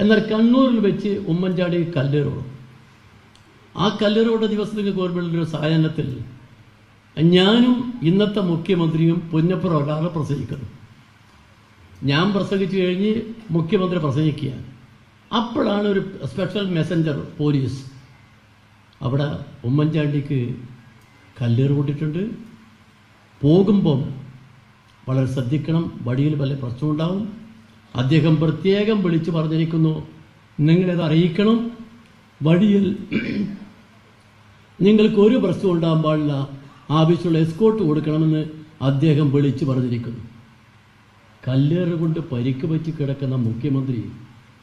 എന്നാൽ കണ്ണൂരിൽ വെച്ച് ഉമ്മൻചാണ്ടി കല്ലേറോടും ആ കല്ലേറോടെ ദിവസം ഗവൺമെന്റിന്റെ ഒരു സായാഹ്നത്തിൽ ഞാനും ഇന്നത്തെ മുഖ്യമന്ത്രിയും പുന്നപ്പുറം ഒരാളെ പ്രസംഗിക്കുന്നു. ഞാൻ പ്രസംഗിച്ചു കഴിഞ്ഞ് മുഖ്യമന്ത്രി പ്രസംഗിക്കുക അപ്പോഴാണ് ഒരു സ്പെഷ്യൽ മെസ്സഞ്ചർ പോലീസ് അവിടെ ഉമ്മൻചാണ്ടിക്ക് കല്ലേറ് കൊണ്ടിട്ടുണ്ട് പോകുമ്പം വളരെ ശ്രദ്ധിക്കണം വഴിയിൽ വല്ല പ്രശ്നമുണ്ടാവും അദ്ദേഹം പ്രത്യേകം വിളിച്ചു പറഞ്ഞിരിക്കുന്നു. നിങ്ങളിത് അറിയിക്കണം. വഴിയിൽ നിങ്ങൾക്ക് ഒരു പ്രശ്നം ഉണ്ടാകാൻ പാടില്ല. ആവശ്യമുള്ള എസ്കോട്ട് കൊടുക്കണമെന്ന് അദ്ദേഹം വിളിച്ചു പറഞ്ഞിരിക്കുന്നു. കല്ലേറ് കൊണ്ട് പരിക്ക് പറ്റി കിടക്കുന്ന മുഖ്യമന്ത്രി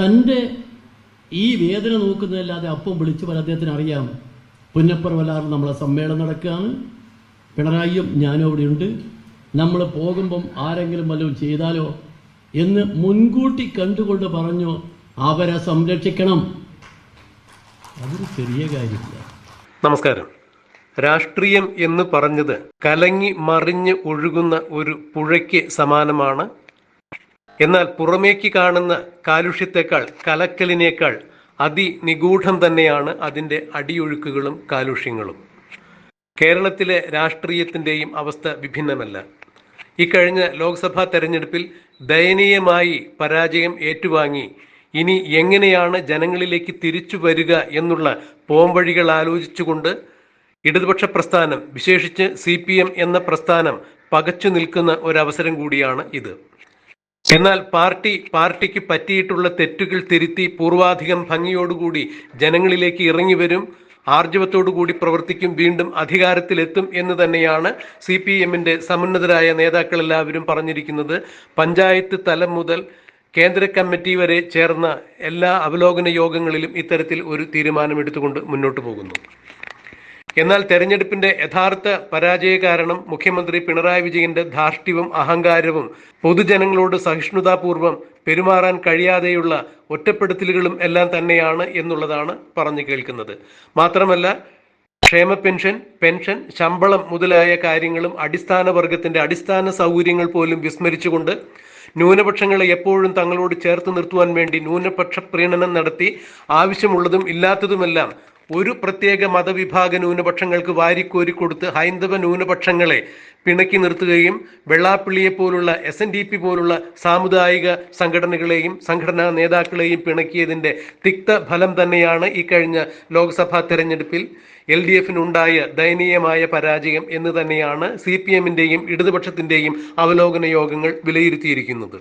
തന്റെ ഈ വേദന നോക്കുന്നതല്ലാതെ അപ്പം വിളിച്ചു പറയാൻ അദ്ദേഹത്തിന് അറിയാം. പുന്നപ്പുറ വല്ലാറ് നമ്മളെ സമ്മേളനം നടക്കുകയാണ്. പിണറായിയും ഞാനും അവിടെയുണ്ട്. നമ്മൾ പോകുമ്പം ആരെങ്കിലും വല്ലതും ചെയ്താലോ? എന്ന് മുൻകൂട്ടി കണ്ടുകൊണ്ട് പറഞ്ഞു അവരെ സംരക്ഷിക്കണം. അതൊരു ചെറിയ കാര്യമില്ല. നമസ്കാരം. രാഷ്ട്രീയം എന്ന് പറഞ്ഞത് കലങ്ങി മറിഞ്ഞ് ഒഴുകുന്ന ഒരു പുഴയ്ക്ക് സമാനമാണ്. എന്നാൽ പുറമേക്ക് കാണുന്ന കാലുഷ്യത്തെക്കാൾ കലക്കലിനേക്കാൾ അതിനിഗൂഢം തന്നെയാണ് അതിന്റെ അടിയൊഴുക്കുകളും കാലുഷ്യങ്ങളും. കേരളത്തിലെ രാഷ്ട്രീയത്തിന്റെയും അവസ്ഥ വിഭിന്നമല്ല. ഇക്കഴിഞ്ഞ ലോക്സഭാ തെരഞ്ഞെടുപ്പിൽ ദയനീയമായി പരാജയം ഏറ്റുവാങ്ങി. ഇനി എങ്ങനെയാണ് ജനങ്ങളിലേക്ക് തിരിച്ചു വരിക എന്നുള്ള പോംവഴികൾ ആലോചിച്ചുകൊണ്ട് ഇടതുപക്ഷ പ്രസ്ഥാനം വിശേഷിച്ച് സി പി എം എന്ന പ്രസ്ഥാനം പകച്ചു നിൽക്കുന്ന ഒരവസരം കൂടിയാണ് ഇത്. എന്നാൽ പാർട്ടി പാർട്ടിക്ക് പറ്റിയിട്ടുള്ള തെറ്റുകൾ തിരുത്തി പൂർവാധികം ഭംഗിയോടുകൂടി ജനങ്ങളിലേക്ക് ഇറങ്ങി വരും. ആർജവത്തോടുകൂടി പ്രവർത്തിക്കും വീണ്ടും അധികാരത്തിലെത്തും എന്ന് തന്നെയാണ് സി പി എമ്മിന്റെ സമുന്നതരായ നേതാക്കളെല്ലാവരും പറഞ്ഞിരിക്കുന്നത്. പഞ്ചായത്ത് തലം മുതൽ കേന്ദ്ര കമ്മിറ്റി വരെ ചേർന്ന എല്ലാ അവലോകന യോഗങ്ങളിലും ഇത്തരത്തിൽ ഒരു തീരുമാനമെടുത്തുകൊണ്ട് മുന്നോട്ട് പോകുന്നു. എന്നാൽ തെരഞ്ഞെടുപ്പിന്റെ യഥാർത്ഥ പരാജയ കാരണം മുഖ്യമന്ത്രി പിണറായി വിജയന്റെ ധാർഷ്ട്യവും അഹങ്കാരവും പൊതുജനങ്ങളോട് സഹിഷ്ണുതാപൂർവം പെരുമാറാൻ കഴിയാതെയുള്ള ഒറ്റപ്പെടുത്തലുകളും എല്ലാം തന്നെയാണ് എന്നുള്ളതാണ് പറഞ്ഞു കേൾക്കുന്നത്. മാത്രമല്ല ക്ഷേമ പെൻഷൻ പെൻഷൻ ശമ്പളം മുതലായ കാര്യങ്ങളും അടിസ്ഥാന വർഗത്തിന്റെ അടിസ്ഥാന സൗകര്യങ്ങൾ പോലും വിസ്മരിച്ചുകൊണ്ട് ന്യൂനപക്ഷങ്ങളെ എപ്പോഴും തങ്ങളോട് ചേർത്ത് നിർത്തുവാൻ വേണ്ടി ന്യൂനപക്ഷ പ്രീണനം നടത്തി ആവശ്യമുള്ളതും ഇല്ലാത്തതുമെല്ലാം ഒരു പ്രത്യേക മതവിഭാഗ ന്യൂനപക്ഷങ്ങൾക്ക് വാരിക്കോരി കൊടുത്ത് ഹൈന്ദവ ന്യൂനപക്ഷങ്ങളെ പിണക്കി നിർത്തുകയും വെള്ളാപ്പള്ളിയെ പോലുള്ള എസ് എൻ ഡി പി പോലുള്ള സാമുദായിക സംഘടനകളെയും സംഘടനാ നേതാക്കളെയും പിണക്കിയതിന്റെ തിക്ത ഫലം തന്നെയാണ് ഈ കഴിഞ്ഞ ലോക്സഭാ തെരഞ്ഞെടുപ്പിൽ എൽ ഡി എഫിനുണ്ടായ ദയനീയമായ പരാജയം എന്ന് തന്നെയാണ് സി പി എമ്മിന്റെയും ഇടതുപക്ഷത്തിന്റെയും അവലോകന യോഗങ്ങൾ വിലയിരുത്തിയിരിക്കുന്നത്.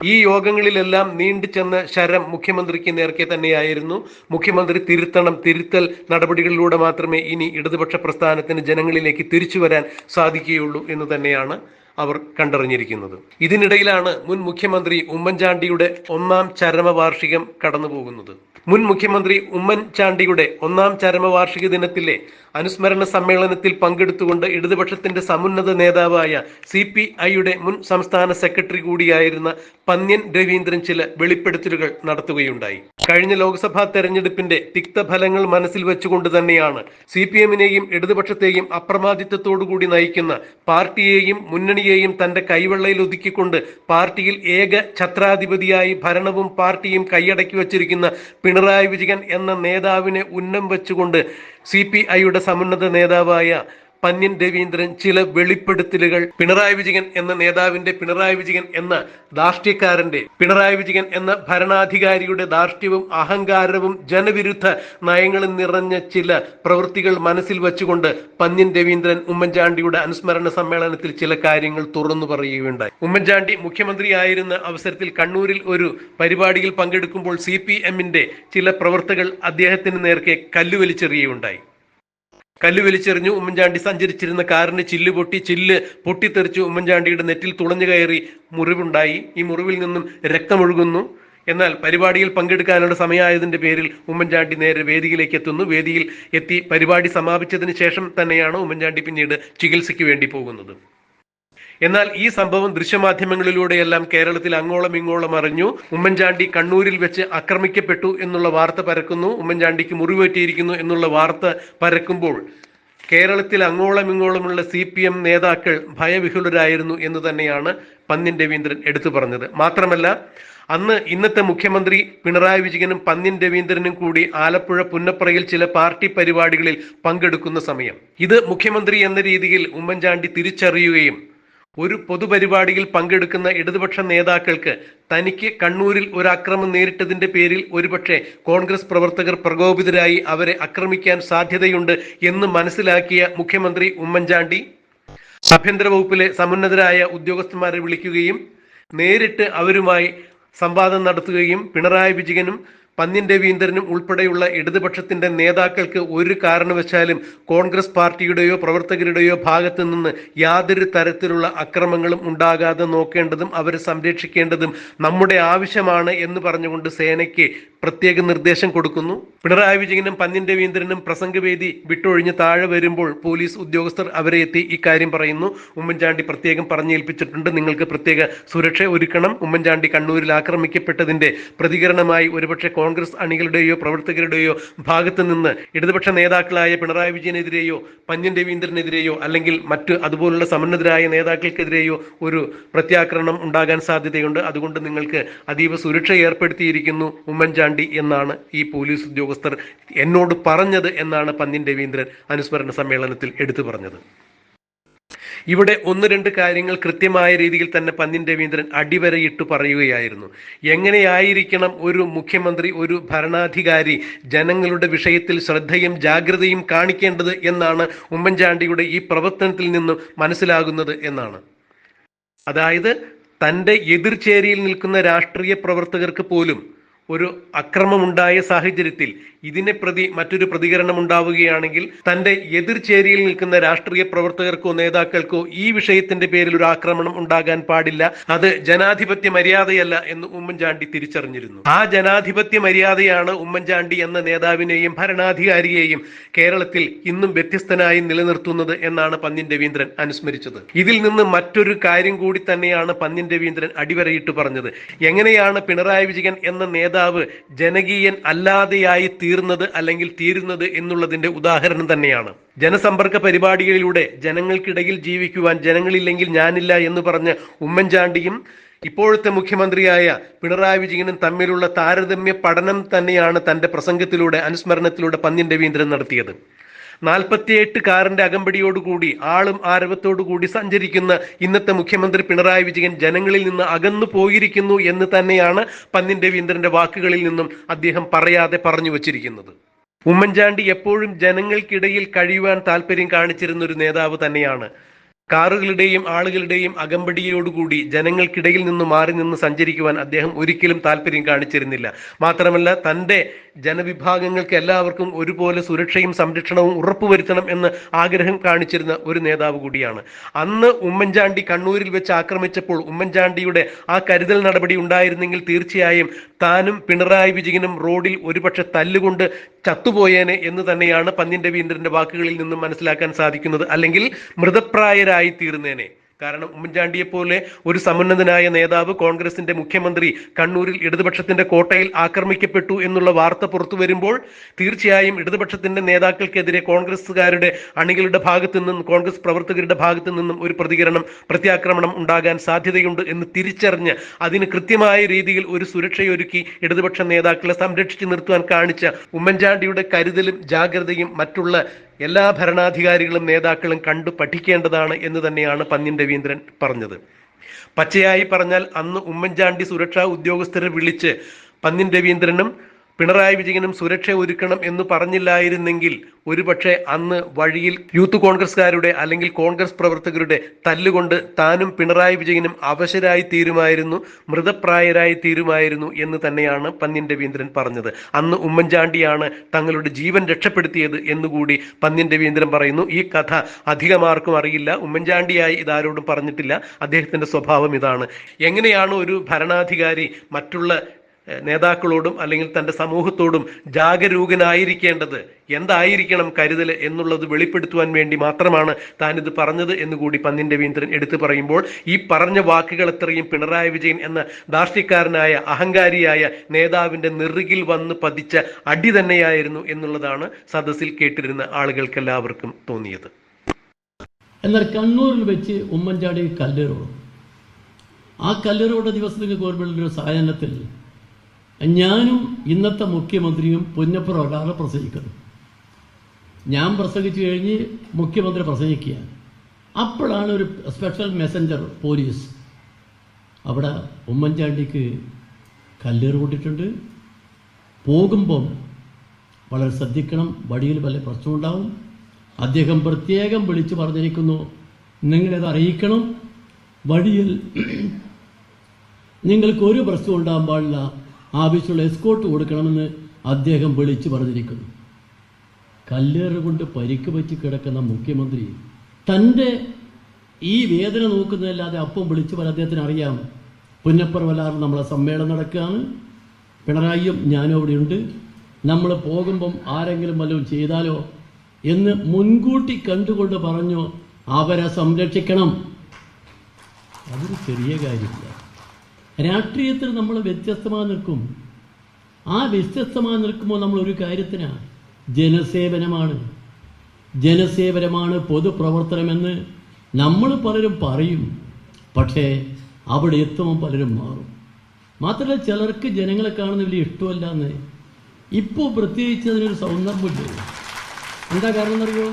ഈ യോഗങ്ങളിലെല്ലാം നീണ്ടു ചെന്ന ശരം മുഖ്യമന്ത്രിക്ക് നേർക്കെ തന്നെയായിരുന്നു. മുഖ്യമന്ത്രി തിരുത്തണം തിരുത്തൽ നടപടികളിലൂടെ മാത്രമേ ഇനി ഇടതുപക്ഷ പ്രസ്ഥാനത്തിന് ജനങ്ങളിലേക്ക് തിരിച്ചു വരാൻ സാധിക്കുകയുള്ളൂ എന്ന് തന്നെയാണ് അവർ കണ്ടറിഞ്ഞിരിക്കുന്നത്. ഇതിനിടയിലാണ് മുൻ മുഖ്യമന്ത്രി ഉമ്മൻചാണ്ടിയുടെ ഒന്നാം ചരമവാർഷികം കടന്നുപോകുന്നത്. മുൻ മുഖ്യമന്ത്രി ഉമ്മൻചാണ്ടിയുടെ ഒന്നാം ചരമവാർഷിക ദിനത്തിലെ അനുസ്മരണ സമ്മേളനത്തിൽ പങ്കെടുത്തുകൊണ്ട് ഇടതുപക്ഷത്തിന്റെ സമുന്നത നേതാവായ സി പി ഐയുടെ മുൻ സംസ്ഥാന സെക്രട്ടറി കൂടിയായിരുന്ന പന്ന്യൻ രവീന്ദ്രൻ ചില വെളിപ്പെടുത്തലുകൾ നടത്തുകയുണ്ടായി. കഴിഞ്ഞ ലോക്സഭാ തെരഞ്ഞെടുപ്പിന്റെ തിക്തഫലങ്ങൾ മനസ്സിൽ വെച്ചുകൊണ്ട് തന്നെയാണ് സി പി എമ്മിനെയും ഇടതുപക്ഷത്തെയും അപ്രമാദിത്വത്തോടുകൂടി നയിക്കുന്ന പാർട്ടിയെയും മുന്നണിയെയും തന്റെ കൈവെള്ളയിൽ ഒതുക്കിക്കൊണ്ട് പാർട്ടിയിൽ ഏക ഛത്രാധിപതിയായി ഭരണവും പാർട്ടിയും കൈയടക്കി വച്ചിരിക്കുന്ന പിണറായി വിജയൻ എന്ന നേതാവിനെ ഉന്നം വെച്ചുകൊണ്ട് സി പി ഐയുടെ സമുന്നത നേതാവായ പന്ന്യൻ രവീന്ദ്രൻ ചില വെളിപ്പെടുത്തലുകൾ. പിണറായി വിജയൻ എന്ന നേതാവിന്റെ പിണറായി വിജയൻ എന്ന ധാർഷ്ട്യക്കാരന്റെ പിണറായി വിജയൻ എന്ന ഭരണാധികാരിയുടെ ധാർഷ്ട്യവും അഹങ്കാരവും ജനവിരുദ്ധ നയങ്ങളും നിറഞ്ഞ ചില പ്രവൃത്തികൾ മനസ്സിൽ വെച്ചുകൊണ്ട് പന്യൻ രവീന്ദ്രൻ ഉമ്മൻചാണ്ടിയുടെ അനുസ്മരണ സമ്മേളനത്തിൽ ചില കാര്യങ്ങൾ തുറന്നു പറയുകയുണ്ടായി. ഉമ്മൻചാണ്ടി മുഖ്യമന്ത്രിയായിരുന്ന അവസരത്തിൽ കണ്ണൂരിൽ ഒരു പരിപാടിയിൽ പങ്കെടുക്കുമ്പോൾ സി ചില പ്രവർത്തകൾ അദ്ദേഹത്തിന് നേർക്കെ കല്ലുവലിച്ചെറിയുകയുണ്ടായി. കല്ല് വലിച്ചെറിഞ്ഞു ഉമ്മൻചാണ്ടി സഞ്ചരിച്ചിരുന്ന കാറിന് ചില്ല് പൊട്ടി ചില്ല് പൊട്ടിത്തെറിച്ചു ഉമ്മൻചാണ്ടിയുടെ നെറ്റിൽ തുളഞ്ഞു കയറി മുറിവുണ്ടായി. ഈ മുറിവിൽ നിന്നും രക്തമൊഴുകുന്നു. എന്നാൽ പരിപാടിയിൽ പങ്കെടുക്കാനുള്ള സമയമായതിന്റെ പേരിൽ ഉമ്മൻചാണ്ടി നേരെ വേദിയിലേക്ക് എത്തുന്നു. വേദിയിൽ എത്തി പരിപാടി സമാപിച്ചതിന് ശേഷം തന്നെയാണ് ഉമ്മൻചാണ്ടി പിന്നീട് ചികിത്സയ്ക്ക് വേണ്ടി പോകുന്നത്. എന്നാൽ ഈ സംഭവം ദൃശ്യമാധ്യമങ്ങളിലൂടെയെല്ലാം കേരളത്തിൽ അങ്ങോളം ഇങ്ങോളം അറിഞ്ഞു. ഉമ്മൻചാണ്ടി കണ്ണൂരിൽ വെച്ച് ആക്രമിക്കപ്പെട്ടു എന്നുള്ള വാർത്ത പരക്കുന്നു. ഉമ്മൻചാണ്ടിക്ക് മുറിവേറ്റിയിരിക്കുന്നു എന്നുള്ള വാർത്ത പരക്കുമ്പോൾ കേരളത്തിൽ അങ്ങോളം ഇങ്ങോളമുള്ള സി പി എം നേതാക്കൾ ഭയവിഹുലരായിരുന്നു എന്ന് തന്നെയാണ് പന്നിൻ രവീന്ദ്രൻ എടുത്തു പറഞ്ഞത്. മാത്രമല്ല അന്ന് ഇന്നത്തെ മുഖ്യമന്ത്രി പിണറായി വിജയനും പന്നിൻ രവീന്ദ്രനും കൂടി ആലപ്പുഴ പുന്നപ്രയിൽ ചില പാർട്ടി പരിപാടികളിൽ പങ്കെടുക്കുന്ന സമയം. ഇത് മുഖ്യമന്ത്രി എന്ന രീതിയിൽ ഉമ്മൻചാണ്ടി തിരിച്ചറിയുകയും ഒരു പൊതുപരിപാടിയിൽ പങ്കെടുക്കുന്ന ഇടതുപക്ഷ നേതാക്കൾക്ക് തനിക്ക് കണ്ണൂരിൽ ഒരു അക്രമം നേരിട്ടതിന്റെ പേരിൽ ഒരുപക്ഷെ കോൺഗ്രസ് പ്രവർത്തകർ പ്രകോപിതരായി അവരെ ആക്രമിക്കാൻ സാധ്യതയുണ്ട് എന്ന് മനസ്സിലാക്കിയ മുഖ്യമന്ത്രി ഉമ്മൻചാണ്ടി. ആഭ്യന്തര വകുപ്പിലെ സമുന്നതരായ ഉദ്യോഗസ്ഥന്മാരെ വിളിക്കുകയും നേരിട്ട് അവരുമായി സംവാദം നടത്തുകയും പിണറായി വിജയനും പന്ന്യൻ രവീന്ദ്രനും ഉൾപ്പെടെയുള്ള ഇടതുപക്ഷത്തിന്റെ നേതാക്കൾക്ക് ഒരു കാരണവശാലും കോൺഗ്രസ് പാർട്ടിയുടെയോ പ്രവർത്തകരുടെയോ ഭാഗത്തു നിന്ന് യാതൊരു തരത്തിലുള്ള അക്രമങ്ങളും ഉണ്ടാകാതെ നോക്കേണ്ടതും അവരെ സംരക്ഷിക്കേണ്ടതും നമ്മുടെ ആവശ്യമാണ് എന്ന് പറഞ്ഞുകൊണ്ട് സേനയ്ക്ക് പ്രത്യേക നിർദ്ദേശം കൊടുക്കുന്നു. പിണറായി വിജയനും പന്ന്യൻ രവീന്ദ്രനും പ്രസംഗവേദി വിട്ടൊഴിഞ്ഞ് താഴെ വരുമ്പോൾ പോലീസ് ഉദ്യോഗസ്ഥർ അവരെ എത്തി ഇക്കാര്യം പറയുന്നു. ഉമ്മൻചാണ്ടി പ്രത്യേകം പറഞ്ഞേൽപ്പിച്ചിട്ടുണ്ട്. നിങ്ങൾക്ക് പ്രത്യേക സുരക്ഷ ഒരുക്കണം. ഉമ്മൻചാണ്ടി കണ്ണൂരിൽ ആക്രമിക്കപ്പെട്ടതിന്റെ പ്രതികരണമായി ഒരുപക്ഷെ അണികളുടെയോ പ്രവർത്തകരുടെയോ ഭാഗത്ത് നിന്ന് ഇടതുപക്ഷ നേതാക്കളായ പിണറായി വിജയനെതിരെയോ പഞ്ഞൻ രവീന്ദ്രനെതിരെയോ അല്ലെങ്കിൽ മറ്റ് അതുപോലുള്ള സമന്നതരായ നേതാക്കൾക്കെതിരെയോ ഒരു പ്രത്യാക്രമണം ഉണ്ടാകാൻ സാധ്യതയുണ്ട്. അതുകൊണ്ട് നിങ്ങൾക്ക് അതീവ സുരക്ഷ ഏർപ്പെടുത്തിയിരിക്കുന്നു ഉമ്മൻചാണ്ടി എന്നാണ് ഈ പോലീസ് ഉദ്യോഗസ്ഥർ എന്നോട് പറഞ്ഞത് എന്നാണ് പന്ന്യൻ രവീന്ദ്രൻ അനുസ്മരണ സമ്മേളനത്തിൽ എടുത്തു പറഞ്ഞത്. ഇവിടെ ഒന്ന് രണ്ട് കാര്യങ്ങൾ കൃത്യമായ രീതിയിൽ തന്നെ പന്നിൻ രവീന്ദ്രൻ അടിവരയിട്ട് പറയുകയായിരുന്നു. എങ്ങനെയായിരിക്കണം ഒരു മുഖ്യമന്ത്രി ഒരു ഭരണാധികാരി ജനങ്ങളുടെ വിഷയത്തിൽ ശ്രദ്ധയും ജാഗ്രതയും കാണിക്കേണ്ടത് എന്നാണ് ഉമ്മൻചാണ്ടിയുടെ ഈ പ്രവർത്തനത്തിൽ നിന്നും മനസ്സിലാകുന്നത് എന്നാണ്. അതായത് തന്റെ എതിർചേരിയിൽ നിൽക്കുന്ന രാഷ്ട്രീയ പ്രവർത്തകർക്ക് പോലും ഒരു അക്രമമുണ്ടായ സാഹചര്യത്തിൽ ഇതിനെ പ്രതി മറ്റൊരു പ്രതികരണം ഉണ്ടാവുകയാണെങ്കിൽ തന്റെ എതിർചേരിയിൽ നിൽക്കുന്ന രാഷ്ട്രീയ പ്രവർത്തകർക്കോ നേതാക്കൾക്കോ ഈ വിഷയത്തിന്റെ പേരിൽ ഒരു ആക്രമണം ഉണ്ടാകാൻ പാടില്ല. അത് ജനാധിപത്യ മര്യാദയല്ല എന്ന് ഉമ്മൻചാണ്ടി തിരിച്ചറിഞ്ഞിരുന്നു. ആ ജനാധിപത്യ മര്യാദയാണ് ഉമ്മൻചാണ്ടി എന്ന നേതാവിനെയും ഭരണാധികാരിയെയും കേരളത്തിൽ ഇന്നും വ്യത്യസ്തനായി നിലനിർത്തുന്നത് എന്നാണ് പന്ന്യൻ രവീന്ദ്രൻ അനുസ്മരിച്ചത്. ഇതിൽ നിന്ന് മറ്റൊരു കാര്യം കൂടി തന്നെയാണ് പന്ന്യൻ രവീന്ദ്രൻ അടിവരയിട്ട് പറഞ്ഞത്. എങ്ങനെയാണ് പിണറായി വിജയൻ എന്ന നേതാവ് ജനകീയൻ അല്ലാതെയായി തീർന്നത് അല്ലെങ്കിൽ തീരുന്നത് എന്നുള്ളതിന്റെ ഉദാഹരണം തന്നെയാണ്. ജനസമ്പർക്ക പരിപാടികളിലൂടെ ജനങ്ങൾക്കിടയിൽ ജീവിക്കുവാൻ ജനങ്ങളില്ലെങ്കിൽ ഞാനില്ല എന്ന് പറഞ്ഞ ഉമ്മൻചാണ്ടിയും ഇപ്പോഴത്തെ മുഖ്യമന്ത്രിയായ പിണറായി വിജയനും തമ്മിലുള്ള താരതമ്യ പഠനം തന്നെയാണ് തന്റെ പ്രസംഗത്തിലൂടെ അനുസ്മരണത്തിലൂടെ പന്നിൻ രവീന്ദ്രൻ നടത്തിയത്. നാൽപ്പത്തിയെട്ട് കാറിന്റെ അകമ്പടിയോടുകൂടി ആളും ആരവത്തോടുകൂടി സഞ്ചരിക്കുന്ന ഇന്നത്തെ മുഖ്യമന്ത്രി പിണറായി വിജയൻ ജനങ്ങളിൽ നിന്ന് അകന്നു പോയിരിക്കുന്നു എന്ന് തന്നെയാണ് പന്നിൻ രവീന്ദ്രന്റെ വാക്കുകളിൽ നിന്നും അദ്ദേഹം പറയാതെ പറഞ്ഞു വച്ചിരിക്കുന്നത്. ഉമ്മൻചാണ്ടി എപ്പോഴും ജനങ്ങൾക്കിടയിൽ കഴിയുവാൻ താല്പര്യം കാണിച്ചിരുന്ന ഒരു നേതാവ് തന്നെയാണ്. കാറുകളുടെയും ആളുകളുടെയും അകമ്പടിയോടുകൂടി ജനങ്ങൾക്കിടയിൽ നിന്ന് മാറി നിന്ന് സഞ്ചരിക്കുവാൻ അദ്ദേഹം ഒരിക്കലും താല്പര്യം കാണിച്ചിരുന്നില്ല. മാത്രമല്ല തന്റെ ജനവിഭാഗങ്ങൾക്ക് എല്ലാവർക്കും ഒരുപോലെ സുരക്ഷയും സംരക്ഷണവും ഉറപ്പുവരുത്തണം എന്ന് ആഗ്രഹം കാണിച്ചിരുന്ന ഒരു നേതാവ് കൂടിയാണ്. അന്ന് ഉമ്മൻചാണ്ടി കണ്ണൂരിൽ വെച്ച് ആക്രമിച്ചപ്പോൾ ഉമ്മൻചാണ്ടിയുടെ ആ കരുതൽ നടപടി ഉണ്ടായിരുന്നെങ്കിൽ തീർച്ചയായും താനും പിണറായി വിജയനും റോഡിൽ ഒരുപക്ഷെ തല്ലുകൊണ്ട് ചത്തുപോയേനെ എന്ന് തന്നെയാണ് പന്ന്യൻ രവീന്ദ്രന്റെ വാക്കുകളിൽ നിന്നും മനസ്സിലാക്കാൻ സാധിക്കുന്നത്. അല്ലെങ്കിൽ മൃതപ്രായരായി തീർന്നേനെ കാരണം ഉമ്മൻചാണ്ടിയെ പോലെ ഒരു സമുന്നതനായ നേതാവ് കോൺഗ്രസിന്റെ മുഖ്യമന്ത്രി കണ്ണൂരിൽ ഇടതുപക്ഷത്തിന്റെ കോട്ടയിൽ ആക്രമിക്കപ്പെട്ടു എന്നുള്ള വാർത്ത പുറത്തു വരുമ്പോൾ തീർച്ചയായും ഇടതുപക്ഷത്തിന്റെ നേതാക്കൾക്കെതിരെ കോൺഗ്രസ്സുകാരുടെ അണികളുടെ ഭാഗത്തു നിന്നും കോൺഗ്രസ് പ്രവർത്തകരുടെ ഭാഗത്തു നിന്നും ഒരു പ്രതികരണം പ്രത്യാക്രമണം ഉണ്ടാകാൻ സാധ്യതയുണ്ട് എന്ന് തിരിച്ചറിഞ്ഞ് അതിന് കൃത്യമായ രീതിയിൽ ഒരു സുരക്ഷയൊരുക്കി ഇടതുപക്ഷ നേതാക്കളെ സംരക്ഷിച്ചു നിർത്തുവാൻ കാണിച്ച ഉമ്മൻചാണ്ടിയുടെ കരുതലും ജാഗ്രതയും മറ്റുള്ള എല്ലാ ഭരണാധികാരികളും നേതാക്കളും കണ്ടു പഠിക്കേണ്ടതാണ് എന്ന് തന്നെയാണ് പന്ന്യൻ രവീന്ദ്രൻ പറഞ്ഞത്. പച്ചയായി പറഞ്ഞാൽ അന്ന് ഉമ്മൻചാണ്ടി സുരക്ഷാ ഉദ്യോഗസ്ഥരെ വിളിച്ച് പന്ന്യൻ രവീന്ദ്രനും പിണറായി വിജയനും സുരക്ഷ ഒരുക്കണം എന്ന് പറഞ്ഞില്ലായിരുന്നെങ്കിൽ ഒരുപക്ഷെ അന്ന് വഴിയിൽ യൂത്ത് കോൺഗ്രസ്സുകാരുടെ അല്ലെങ്കിൽ കോൺഗ്രസ് പ്രവർത്തകരുടെ തല്ലുകൊണ്ട് താനും പിണറായി വിജയനും അവശരായി തീരുമായിരുന്നു മൃതപ്രായരായി തീരുമായിരുന്നു എന്ന് തന്നെയാണ് പന്ന്യൻ രവീന്ദ്രൻ പറഞ്ഞത്. അന്ന് ഉമ്മൻചാണ്ടിയാണ് തങ്ങളുടെ ജീവൻ രക്ഷപ്പെടുത്തിയത് എന്നുകൂടി പന്ന്യൻ രവീന്ദ്രൻ പറയുന്നു. ഈ കഥ അധികമാർക്കും അറിയില്ല. ഉമ്മൻചാണ്ടിയായി ഇതാരോടും പറഞ്ഞിട്ടില്ല. അദ്ദേഹത്തിന്റെ സ്വഭാവം ഇതാണ്. എങ്ങനെയാണ് ഒരു ഭരണാധികാരി മറ്റുള്ള നേതാക്കളോടും അല്ലെങ്കിൽ തന്റെ സമൂഹത്തോടും ജാഗരൂകനായിരിക്കേണ്ടത് എന്തായിരിക്കണം കരുതൽ എന്നുള്ളത് വെളിപ്പെടുത്തുവാൻ വേണ്ടി മാത്രമാണ് താനിത് പറഞ്ഞത് എന്നുകൂടി പന്നിൻ രവീന്ദ്രൻ എടുത്തു പറയുമ്പോൾ ഈ പറഞ്ഞ വാക്കുകൾ എത്രയും പിണറായി വിജയൻ എന്ന ദാർഷ്ട്യക്കാരനായ അഹങ്കാരിയായ നേതാവിന്റെ നെറുകിൽ വന്ന് പതിച്ച അടി തന്നെയായിരുന്നു എന്നുള്ളതാണ് സദസ്സിൽ കേട്ടിരുന്ന ആളുകൾക്കെല്ലാവർക്കും തോന്നിയത്. എന്നാൽ കണ്ണൂരിൽ വെച്ച് ഉമ്മൻചാടി കല്ലേറോടും. ആ കല്ലറോടെ ദിവസം നിങ്ങൾക്ക് ഓർമ്മയുള്ള ഒരു സായാഹ്നത്തിൽ ഞാനും ഇന്നത്തെ മുഖ്യമന്ത്രിയും പൊന്നപ്പുറം ഒരാളെ പ്രസംഗിക്കുന്നു. ഞാൻ പ്രസംഗിച്ചു കഴിഞ്ഞ് മുഖ്യമന്ത്രി പ്രസംഗിക്കുക അപ്പോഴാണ് ഒരു സ്പെഷ്യൽ മെസ്സഞ്ചർ പോലീസ് അവിടെ ഉമ്മൻചാണ്ടിക്ക് കല്ലേറ് കൊണ്ടിട്ടുണ്ട് പോകുമ്പം വളരെ ശ്രദ്ധിക്കണം വഴിയിൽ വല്ല പ്രശ്നമുണ്ടാവും അദ്ദേഹം പ്രത്യേകം വിളിച്ചു പറഞ്ഞിരിക്കുന്നു നിങ്ങളിത് അറിയിക്കണം. വഴിയിൽ നിങ്ങൾക്കൊരു പ്രശ്നം ഉണ്ടാകാൻ പാടില്ല. ആവശ്യമുള്ള എസ്കോട്ട് കൊടുക്കണമെന്ന് അദ്ദേഹം വിളിച്ചു പറഞ്ഞിരിക്കുന്നു. കല്ലേറ് കൊണ്ട് പരിക്ക് പറ്റി കിടക്കുന്ന മുഖ്യമന്ത്രി തന്റെ ഈ വേദന നോക്കുന്നതല്ലാതെ അപ്പം വിളിച്ചു പറയാൻ അദ്ദേഹത്തിന് അറിയാം. പുന്നപ്പുറ വല്ലാറ് നമ്മളെ സമ്മേളനം നടക്കുകയാണ്. പിണറായിയും ഞാനും അവിടെയുണ്ട് നമ്മൾ പോകുമ്പം ആരെങ്കിലും വല്ലതും ചെയ്താലോ എന്ന് മുൻകൂട്ടി കണ്ടുകൊണ്ട് പറഞ്ഞു അവരെ സംരക്ഷിക്കണം. അതൊരു ചെറിയ കാര്യമില്ല. രാഷ്ട്രീയത്തിൽ നമ്മൾ വ്യത്യസ്തമായി നിൽക്കും. ആ വ്യത്യസ്തമായി നിൽക്കുമ്പോൾ നമ്മൾ ഒരു കാര്യത്തിനാണ് ജനസേവനമാണ്. ജനസേവനമാണ് പൊതുപ്രവർത്തനമെന്ന് നമ്മൾ പലരും പറയും. പക്ഷേ അവിടെ എത്തുമ്പോൾ പലരും മാറും. മാത്രമല്ല ചിലർക്ക് ജനങ്ങളെ കാണുന്ന വലിയ ഇഷ്ടമല്ല എന്ന് ഇപ്പോൾ പ്രത്യേകിച്ച് അതിനൊരു സൗന്ദര്യമില്ല എന്താ കാരണം എന്നറിയോ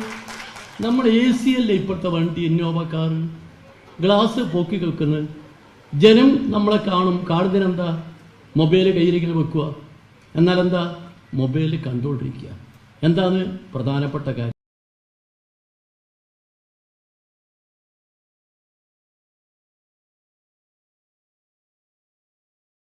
നമ്മുടെ എ സി അല്ലേ ഇപ്പോഴത്തെ വണ്ടി ഇന്നോവ കാറ് ഗ്ലാസ് പൊക്കി കേൾക്കുന്നത് ജനം നമ്മളെ കാണും. കാണുന്നതിനെന്താ മൊബൈൽ കയ്യിലിങ്ങനെ വെക്കുക എന്നാൽ എന്താ? മൊബൈൽ കണ്ടുകൊണ്ടിരിക്കുക എന്താണ് പ്രധാനപ്പെട്ട കാര്യം.